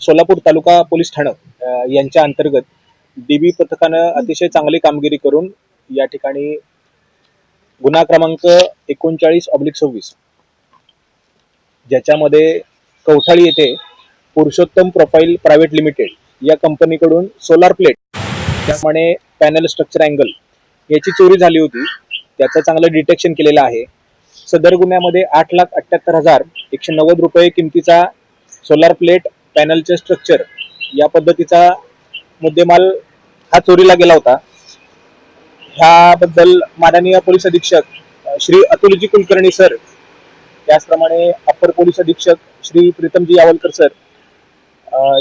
सोलापूर तालुका पोलीस ठाणं यांच्या अंतर्गत डीबी पथकानं अतिशय चांगली कामगिरी करून या ठिकाणी गुन्हा क्रमांक एकोणचाळीस ऑब्लिक सव्वीस ज्याच्यामध्ये कवठाळी येथे पुरुषोत्तम प्रोफाईल प्रायव्हेट लिमिटेड या कंपनीकडून सोलार प्लेट त्याप्रमाणे पॅनल स्ट्रक्चर अँगल याची चोरी झाली होती. त्याचं चांगलं डिटेक्शन केलेलं आहे. सदर गुन्ह्यामध्ये आठ लाख अठ्ठ्याहत्तर हजार एकशे नव्वद रुपये किमतीचा सोलार प्लेट पॅनलचे स्ट्रक्चर या पद्धतीचा मुद्देमाल हा चोरीला गेला होता. ह्याबद्दल माननीय पोलीस अधीक्षक श्री अतुलजी कुलकर्णी सर त्याचप्रमाणे अप्पर पोलीस अधीक्षक श्री प्रीतमजी यावलकर सर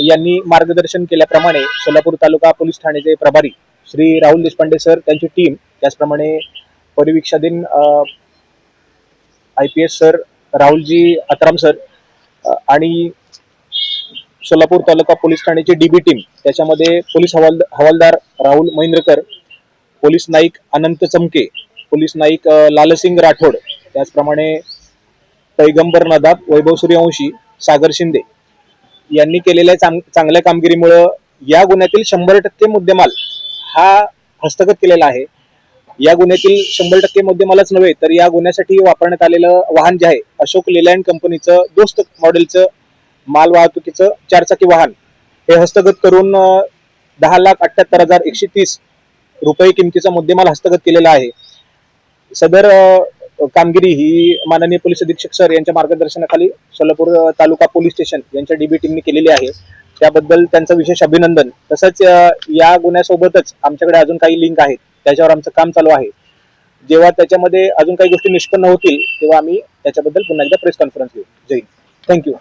यांनी मार्गदर्शन केल्याप्रमाणे सोलापूर तालुका पोलीस ठाण्याचे प्रभारी श्री राहुल देशपांडे सर त्यांची टीम त्याचप्रमाणे परिवीक्षाधीन आय पी एस सर राहुलजी अतराम सर आणि सोलापूर तालुका पोलीस ठाण्याची डीबी टीम त्याच्यामध्ये पोलीस हवाल हवालदार राहुल महेंद्रकर पोलीस नाईक अनंत चमके पोलीस नाईक लालसिंग राठोड त्याचप्रमाणे पैगंबर नदाब वैभव सूर्यवंशी सागर शिंदे यांनी केलेल्या चांग चांगल्या कामगिरीमुळं या गुन्ह्यातील शंभर टक्के मुद्देमाल हा हस्तगत केलेला आहे. या गुन्ह्यातील शंभर टक्के मुद्देमालच नव्हे तर या गुन्ह्यासाठी वापरण्यात आलेलं वाहन जे आहे अशोक लेलँड कंपनीचं दोस्त मॉडेलचं माल वाहतुकीचं चारचाकी वाहन हे हस्तगत करून दहा लाख अठ्ठ्याहत्तर हजार एकशे तीस रुपये किमतीचा मुद्देमाल हस्तगत केलेला आहे. सदर कामगिरी ही माननीय पोलीस अधीक्षक सर यांच्या मार्गदर्शनाखाली सोलापूर तालुका पोलीस स्टेशन यांच्या डीबी टीमने केलेली आहे. त्याबद्दल त्यांचं विशेष अभिनंदन. तसंच या गुन्ह्यासोबतच आमच्याकडे अजून काही लिंक आहेत. त्याच्यावर आमचं काम चालू आहे. जेव्हा त्याच्यामध्ये अजून काही गोष्टी निष्पन्न होतील तेव्हा आम्ही त्याच्याबद्दल पुन्हा एकदा प्रेस कॉन्फरन्स घेऊ. जय हिंद. थँक्यू